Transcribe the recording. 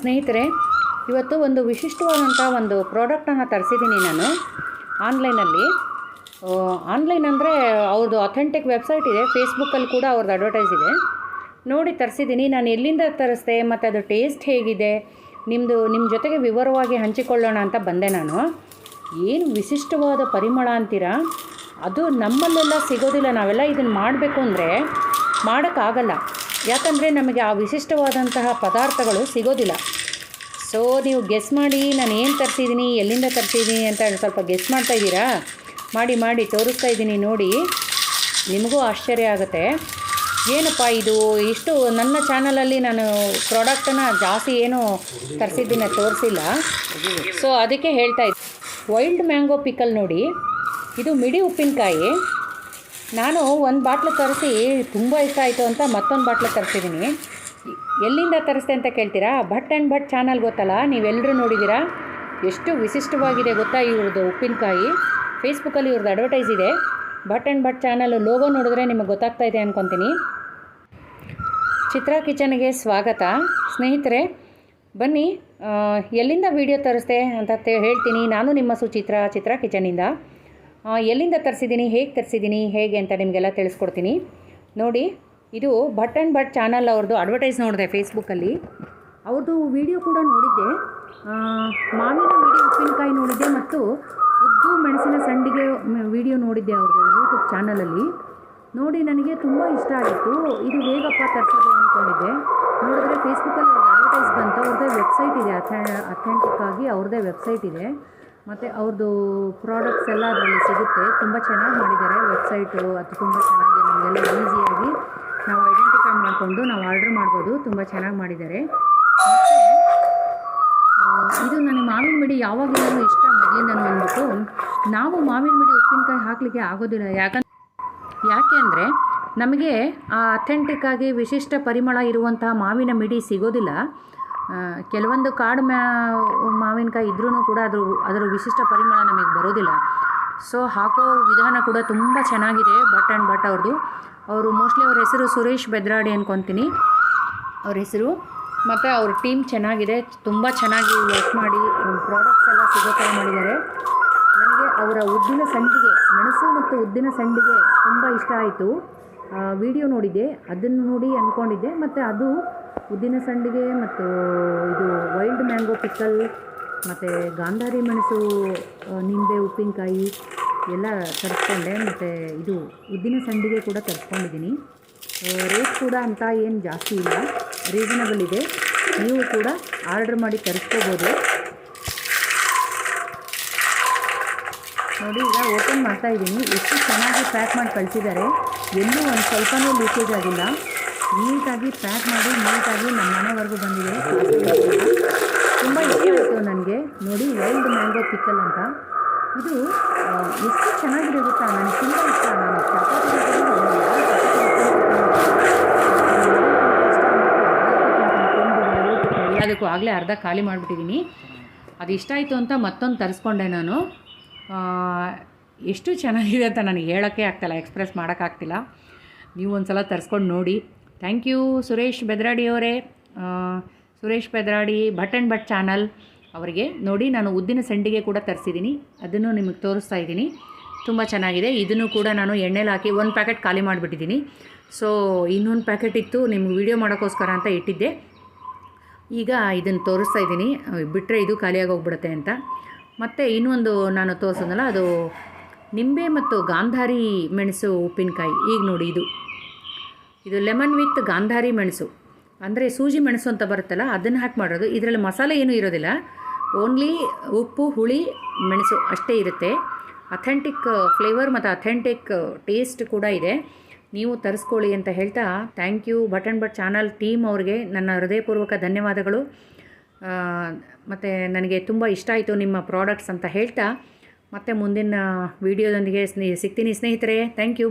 ಸ್ನೇಹಿತರೆ, ಇವತ್ತು ಒಂದು ವಿಶಿಷ್ಟವಾದಂಥ ಒಂದು ಪ್ರಾಡಕ್ಟನ್ನು ತರಿಸಿದ್ದೀನಿ ನಾನು ಆನ್ಲೈನಲ್ಲಿ. ಆನ್ಲೈನ್ ಅಂದರೆ ಅವ್ರದ್ದು ಅಥೆಂಟಿಕ್ ವೆಬ್ಸೈಟ್ ಇದೆ, ಫೇಸ್ಬುಕ್ಕಲ್ಲಿ ಕೂಡ ಅವ್ರದ್ದು ಅಡ್ವರ್ಟೈಸ್ ಇದೆ. ನೋಡಿ, ತರಿಸಿದ್ದೀನಿ. ನಾನು ಎಲ್ಲಿಂದ ತರಿಸ್ದೆ, ಮತ್ತು ಅದು ಟೇಸ್ಟ್ ಹೇಗಿದೆ ನಿಮ್ಮದು ನಿಮ್ಮ ಜೊತೆಗೆ ವಿವರವಾಗಿ ಹಂಚಿಕೊಳ್ಳೋಣ ಅಂತ ಬಂದೆ ನಾನು. ಏನು ವಿಶಿಷ್ಟವಾದ ಪರಿಮಳ ಅಂತೀರಾ? ಅದು ನಮ್ಮಲ್ಲೆಲ್ಲ ಸಿಗೋದಿಲ್ಲ. ನಾವೆಲ್ಲ ಇದನ್ನು ಮಾಡಬೇಕು ಅಂದರೆ ಮಾಡೋಕ್ಕಾಗಲ್ಲ. ಯಾಕಂದರೆ ನಮಗೆ ಆ ವಿಶಿಷ್ಟವಾದಂತಹ ಪದಾರ್ಥಗಳು ಸಿಗೋದಿಲ್ಲ. ಸೊ ನೀವು ಗೆಸ್ ಮಾಡಿ, ನಾನು ಏನು ತರಿಸಿದ್ದೀನಿ ಎಲ್ಲಿಂದ ತರ್ತಿದ್ದೀನಿ ಅಂತ ಸ್ವಲ್ಪ ಗೆಸ್ ಮಾಡ್ತಾ ಇದ್ದೀರಾ? ಮಾಡಿ ಮಾಡಿ ತೋರಿಸ್ತಾ ಇದ್ದೀನಿ ನೋಡಿ. ನಿಮಗೂ ಆಶ್ಚರ್ಯ ಆಗುತ್ತೆ. ಏನಪ್ಪ ಇದು? ಇಷ್ಟು ನನ್ನ ಚಾನಲಲ್ಲಿ ನಾನು ಪ್ರಾಡಕ್ಟನ್ನು ಜಾಸ್ತಿ ಏನು ತರಿಸಿದ್ದೀನಿ ತೋರಿಸಿಲ್ಲ. ಸೊ ಅದಕ್ಕೆ ಹೇಳ್ತಾ ಇದ್ದೆ ವೈಲ್ಡ್ ಮ್ಯಾಂಗೋ ಪಿಕಲ್ ನೋಡಿ. ಇದು ಮಿಡಿ ಉಪ್ಪಿನಕಾಯಿ. ನಾನು ಒಂದು ಬಾಟ್ಲು ತರಿಸಿ, ತುಂಬ ಇಷ್ಟ ಆಯಿತು ಅಂತ ಮತ್ತೊಂದು ಬಾಟ್ಲು ತರಿಸಿದ್ದೀನಿ ಎಲ್ಲಿಂದ ತರಿಸ್ದೆ ಅಂತ ಕೇಳ್ತೀರಾ? ಭಟ್ ಆ್ಯಂಡ್ ಭಟ್ ಚಾನಲ್ ಗೊತ್ತಲ್ಲ? ನೀವೆಲ್ಲರೂ ನೋಡಿದ್ದೀರಾ ಎಷ್ಟು ವಿಶಿಷ್ಟವಾಗಿದೆ ಗೊತ್ತಾ ಇವ್ರದ್ದು ಉಪ್ಪಿನಕಾಯಿ? ಫೇಸ್ಬುಕ್ಕಲ್ಲಿ ಇವ್ರದ್ದು ಅಡ್ವರ್ಟೈಸ್ ಇದೆ. Bhat and Bhat channel logo ನೋಡಿದ್ರೆ ನಿಮಗೆ ಗೊತ್ತಾಗ್ತಾ ಇದೆ ಅಂದ್ಕೊತೀನಿ ಚಿತ್ರ ಕಿಚನ್ಗೆ ಸ್ವಾಗತ. ಸ್ನೇಹಿತರೆ, ಬನ್ನಿ ಎಲ್ಲಿಂದ ವಿಡಿಯೋ ತರಿಸ್ದೆ ಅಂತ ಹೇಳ್ತೀನಿ. ನಾನು ನಿಮ್ಮ ಸುಚಿತ್ರ, ಚಿತ್ರಾ ಕಿಚನಿಂದ ಎಲ್ಲಿಂದ ತರಿಸಿದ್ದೀನಿ, ಹೇಗೆ ತರಿಸಿದ್ದೀನಿ, ಹೇಗೆ ಅಂತ ನಿಮಗೆಲ್ಲ ತಿಳಿಸ್ಕೊಡ್ತೀನಿ. ನೋಡಿ, ಇದು ಭಟ್ ಆ್ಯಂಡ್ ಭಟ್ ಚಾನಲ್ ಅವ್ರದ್ದು ಅಡ್ವರ್ಟೈಸ್ ನೋಡಿದೆ ಫೇಸ್ಬುಕ್ಕಲ್ಲಿ ಅವ್ರದ್ದು ವಿಡಿಯೋ ಕೂಡ ನೋಡಿದ್ದೆ. ಮಾವಿನ ಮಿಡಿ ಉಪ್ಪಿನಕಾಯಿ ನೋಡಿದ್ದೆ ಮತ್ತು ಉದ್ದು ಮೆಣಸಿನ ಸಂಡಿಗೆ ವಿಡಿಯೋ ನೋಡಿದ್ದೆ ಅವ್ರದ್ದು ಯೂಟ್ಯೂಬ್ ಚಾನಲಲ್ಲಿ ನೋಡಿ, ನನಗೆ ತುಂಬ ಇಷ್ಟ ಆಗಿತ್ತು. ಇದು ಹೇಗಪ್ಪ ತರಿಸೋದು ಅಂದ್ಕೊಂಡಿದ್ದೆ ನೋಡಿದ್ರೆ ಫೇಸ್ಬುಕ್ಕಲ್ಲಿ ಅವ್ರದ್ದು ಅಡ್ವರ್ಟೈಸ್ ಬಂತು. ಅವ್ರದ್ದೇ ವೆಬ್ಸೈಟ್ ಇದೆ. ಅಥೆ ಅಥೆಂಟಿಕ್ ಆಗಿ ಅವ್ರದ್ದೇ ವೆಬ್ಸೈಟ್ ಇದೆ. ಮತ್ತು ಅವ್ರದ್ದು ಪ್ರಾಡಕ್ಟ್ಸ್ ಎಲ್ಲ ಅದರಲ್ಲಿ ಸಿಗುತ್ತೆ. ತುಂಬ ಚೆನ್ನಾಗಿ ಮಾಡಿದ್ದಾರೆ ವೆಬ್ಸೈಟು ಅದು ತುಂಬ ಚೆನ್ನಾಗಿ ನಮಗೆಲ್ಲ ಈಸಿಯಾಗಿ ನಾವು ಐಡೆಂಟಿಫೈ ಮಾಡಿಕೊಂಡು ನಾವು ಆರ್ಡ್ರ್ ಮಾಡ್ಬೋದು. ತುಂಬ ಚೆನ್ನಾಗಿ ಮಾಡಿದ್ದಾರೆ. ಇದು ನನಗೆ ಮಾವಿನ ಮಿಡಿ ಯಾವಾಗಲೂ ಇಷ್ಟ. ಮೊದಲಿಂದನೂ ಅಂದ್ಬಿಟ್ಟು ನಾವು ಮಾವಿನ ಮಿಡಿ ಉಪ್ಪಿನಕಾಯಿ ಹಾಕಲಿಕ್ಕೆ ಆಗೋದಿಲ್ಲ. ಯಾಕಂದ್ರೆ, ಯಾಕೆ ಅಂದರೆ ನಮಗೆ ಆ ಅಥೆಂಟಿಕ್ಕಾಗಿ ವಿಶಿಷ್ಟ ಪರಿಮಳ ಇರುವಂತಹ ಮಾವಿನ ಮಿಡಿ ಸಿಗೋದಿಲ್ಲ. ಕೆಲವೊಂದು ಕಾಡು ಮ್ಯಾ ಮಾವಿನಕಾಯಿ ಇದ್ರೂ ಕೂಡ ಅದ್ರ, ಅದರ ವಿಶಿಷ್ಟ ಪರಿಮಳ ನಮಗೆ ಬರೋದಿಲ್ಲ. ಸೊ ಹಾಕೋ ವಿಧಾನ ಕೂಡ ತುಂಬ ಚೆನ್ನಾಗಿದೆ ಬಟ್ ಆ್ಯಂಡ್ ಬಟ್ ಅವ್ರದ್ದು ಅವರು ಮೋಸ್ಟ್ಲಿ ಅವ್ರ ಹೆಸರು ಸುರೇಶ್ ಬೆದ್ರಾಡಿ ಅಂದ್ಕೊತೀನಿ ಅವ್ರ ಹೆಸರು. ಮತ್ತು ಅವ್ರ ಟೀಮ್ ಚೆನ್ನಾಗಿದೆ, ತುಂಬ ಚೆನ್ನಾಗಿ ವರ್ಕ್ ಮಾಡಿ ಪ್ರಾಡಕ್ಟ್ಸ್ ಎಲ್ಲ ಸಿಗೋ ಥರ ಮಾಡಿದ್ದಾರೆ. ನನಗೆ ಅವರ ಉದ್ದಿನ ಸಂಡಿಗೆ, ಮೆಣಸು ಮತ್ತು ಉದ್ದಿನ ಸಂಡಿಗೆ ತುಂಬ ಇಷ್ಟ ಆಯಿತು. ವಿಡಿಯೋ ನೋಡಿದ್ದೆ, ಅದನ್ನು ನೋಡಿ ಅಂದ್ಕೊಂಡಿದ್ದೆ ಮತ್ತು ಅದು ಉದ್ದಿನ ಸಂಡಿಗೆ ಮತ್ತು ಇದು ವೈಲ್ಡ್ ಮ್ಯಾಂಗೋ ಪಿಕ್ಕಲ್ ಮತ್ತು ಗಾಂಧಾರಿ ಮೆಣಸು ನಿಂಬೆ, ಉಪ್ಪಿನಕಾಯಿ ಎಲ್ಲ ತರಿಸ್ಕೊಂಡೆ ಮತ್ತು ಇದು ಉದ್ದಿನ ಸಂಡಿಗೆ ಕೂಡ ತರಿಸ್ಕೊಂಡಿದ್ದೀನಿ. ರೇಟ್ ಕೂಡ ಅಂತ ಏನು ಜಾಸ್ತಿ ಇಲ್ಲ ರೀಸನಬಲ್ ಇದೆ. ನೀವು ಕೂಡ ಆರ್ಡ್ರ್ ಮಾಡಿ ತರಿಸ್ಕೋಬೋದು. ನೋಡಿ, ಈಗ ಓಪನ್ ಮಾಡ್ತಾ ಇದ್ದೀನಿ. ಎಷ್ಟು ಚೆನ್ನಾಗಿ ಪ್ಯಾಕ್ ಮಾಡಿ ಕಳಿಸಿದ್ದಾರೆ. ಎಲ್ಲೂ ಒಂದು ಸ್ವಲ್ಪನೂ ಲೀಕೇಜ್ ಆಗಿಲ್ಲ. ನೀಟಾಗಿ ಪ್ಯಾಕ್ ಮಾಡಿ, ನೀಟಾಗಿ ನಮ್ಮ ಮನೆವರೆಗೂ ಬಂದಿದೆ. ತುಂಬ ಇಷ್ಟ ಆಯಿತು ನನಗೆ. ನೋಡಿ ವೈಲ್ಡ್ ಮ್ಯಾಂಗೋ ಪಿಕ್ಕಲ್ ಅಂತ. ಇದು ಎಷ್ಟು ಚೆನ್ನಾಗಿದೆ ನನಗೆ ತುಂಬ ಇಷ್ಟ. ನಾನು. ಎಲ್ಲದಕ್ಕೂ ಆಗಲೇ ಅರ್ಧ ಖಾಲಿ ಮಾಡಿಬಿಟ್ಟಿದ್ದೀನಿ. ಅದು ಇಷ್ಟ ಆಯಿತು ಅಂತ ಮತ್ತೊಂದು ತರಿಸ್ಕೊಂಡೆ ನಾನು. ಎಷ್ಟು ಚೆನ್ನಾಗಿದೆ ಅಂತ ನನಗೆ ಹೇಳೋಕ್ಕೆ ಆಗ್ತಿಲ್ಲ, ಎಕ್ಸ್ಪ್ರೆಸ್ ಮಾಡೋಕ್ಕಾಗ್ತಿಲ್ಲ. ನೀವು ಒಂದು ಸಲ ತರಿಸ್ಕೊಂಡು ನೋಡಿ. ಥ್ಯಾಂಕ್ ಯು ಸುರೇಶ್ ಬೆದ್ರಾಡಿಯವರೇ ಸುರೇಶ್ ಬೆದ್ರಾಡಿ ಭಟ್ ಆ್ಯಂಡ್ ಭಟ್ ಚಾನಲ್ ಅವರಿಗೆ ನೋಡಿ ನಾನು ಉದ್ದಿನ ಸಂಡಿಗೆ ಕೂಡ ತರಿಸಿದ್ದೀನಿ. ಅದನ್ನು ನಿಮಗೆ ತೋರಿಸ್ತಾ ಇದ್ದೀನಿ. ತುಂಬ ಚೆನ್ನಾಗಿದೆ. ಇದನ್ನು ಕೂಡ ನಾನು ಎಣ್ಣೆಲಿ ಹಾಕಿ ಒಂದು ಪ್ಯಾಕೆಟ್ ಖಾಲಿ ಮಾಡಿಬಿಟ್ಟಿದ್ದೀನಿ. ಸೊ ಇನ್ನೊಂದು ಪ್ಯಾಕೆಟ್ ಇತ್ತು. ನಿಮ್ಗೆ ವಿಡಿಯೋ ಮಾಡೋಕ್ಕೋಸ್ಕರ ಅಂತ ಇಟ್ಟಿದ್ದೆ. ಈಗ ಇದನ್ನು ತೋರಿಸ್ತಾ ಇದ್ದೀನಿ. ಬಿಟ್ಟರೆ ಇದು ಖಾಲಿಯಾಗಿ ಹೋಗ್ಬಿಡುತ್ತೆ ಅಂತ. ಮತ್ತು ಇನ್ನೊಂದು ನಾನು ತೋರಿಸೋದಲ್ಲ, ಅದು ನಿಂಬೆ ಮತ್ತು ಗಾಂಧಾರಿ ಮೆಣಸು ಉಪ್ಪಿನಕಾಯಿ. ಈಗ ನೋಡಿ ಇದು. ಇದು ಲೆಮನ್ ವಿತ್ ಗಾಂಧಾರಿ ಮೆಣಸು. ಅಂದರೆ ಸೂಜಿ ಮೆಣಸು ಅಂತ ಬರುತ್ತಲ್ಲ, ಅದನ್ನು ಹಾಕಿ ಮಾಡೋದು. ಇದರಲ್ಲಿ ಮಸಾಲೆ ಏನೂ ಇರೋದಿಲ್ಲ. ಓನ್ಲಿ ಉಪ್ಪು, ಹುಳಿ, ಮೆಣಸು ಅಷ್ಟೇ ಇರುತ್ತೆ. ಅಥೆಂಟಿಕ್ ಫ್ಲೇವರ್ ಮತ್ತು ಅಥೆಂಟಿಕ್ ಟೇಸ್ಟ್ ಕೂಡ ಇದೆ. ನೀವು ತರಿಸ್ಕೊಳ್ಳಿ ಅಂತ ಹೇಳ್ತಾ ಥ್ಯಾಂಕ್ ಯು ಬಟನ್ ಬಟ್ ಚಾನಲ್ ಟೀಮ್ ಅವ್ರಿಗೆ ನನ್ನ ಹೃದಯಪೂರ್ವಕ ಧನ್ಯವಾದಗಳು. ಮತ್ತು ನನಗೆ ತುಂಬ ಇಷ್ಟ ಆಯಿತು ನಿಮ್ಮ ಪ್ರಾಡಕ್ಟ್ಸ್ ಅಂತ ಹೇಳ್ತಾ. ಮತ್ತೆ ಮುಂದಿನ ವೀಡಿಯೋದೊಂದಿಗೆ ಸಿಗ್ತೀನಿ ಸ್ನೇಹಿತರೆ. Thank you